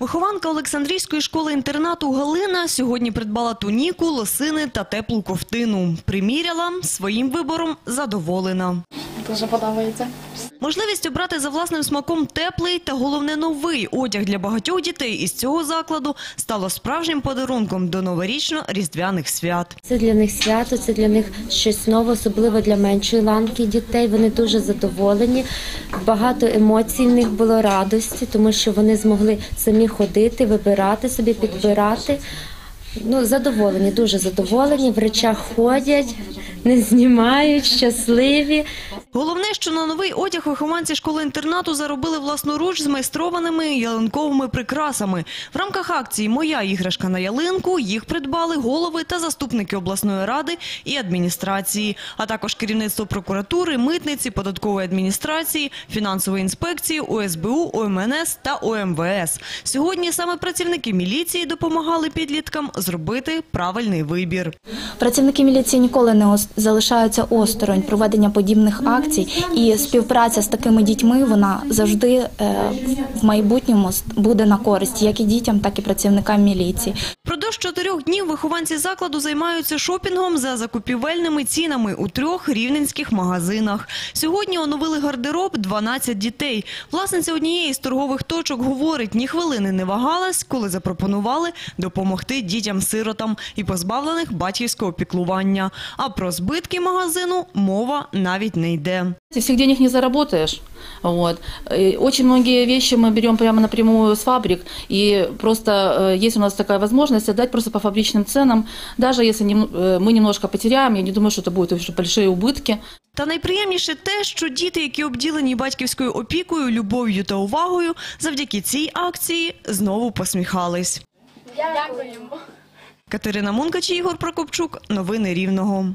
Вихованка Олександрійської школи-інтернату Галина сьогодні придбала туніку, лосини та теплу ковтину. Приміряла, своїм вибором задоволена. Дуже подобається. Можливість обрати за власним смаком теплий та головне новий одяг для багатьох дітей із цього закладу стало справжнім подарунком до новорічно-різдвяних свят. Це для них свято, це для них щось нове, особливо для меншої ланки дітей. Вони дуже задоволені. Багато емоцій в них було радості, тому що вони змогли самі ходити, вибирати собі, підбирати. Ну, задоволені, дуже задоволені. В речах ходять, не знімають, щасливі. Головне, що на новий одяг вихованці школи-інтернату заробили власноруч з майстрованими ялинковими прикрасами. В рамках акції «Моя іграшка на ялинку» їх придбали голови та заступники обласної ради і адміністрації, а також керівництво прокуратури, митниці, податкової адміністрації, фінансової інспекції, ОСБУ, ОМНС та ОМВС. Сьогодні саме працівники міліції допомагали підліткам зробити правильний вибір. Працівники міліції ніколи не залишаються осторонь проведення подібних акцій, і співпраця з такими дітьми вона завжди е, в майбутньому буде на користь як і дітям, так і працівникам міліції. Продовж чотирьох днів вихованці закладу займаються шопінгом за закупівельними цінами у трьох рівненських магазинах. Сьогодні оновили гардероб 12 дітей. Власниця однієї з торгових точок говорить, ні хвилини не вагалась, коли запропонували допомогти дітям-сиротам і позбавлених батьківського піклування. А про збитки магазину мова навіть не йде Ты всех денег не заработаешь. Вот. И Очень многие вещи мы берем прямо напрямую с фабрик, и просто э, есть у нас такая возможность отдать просто по фабричным ценам, даже если нем- э, мы немножко потеряем, я не думаю, что это будут уже большие убытки. Та найприємніше те, що діти, які обділені батьківською опікою, любов'ю та увагою, завдяки цій акції знову посміхались. Дякуємо. Катерина Мункач, Ігор Прокопчук. Новини Рівного.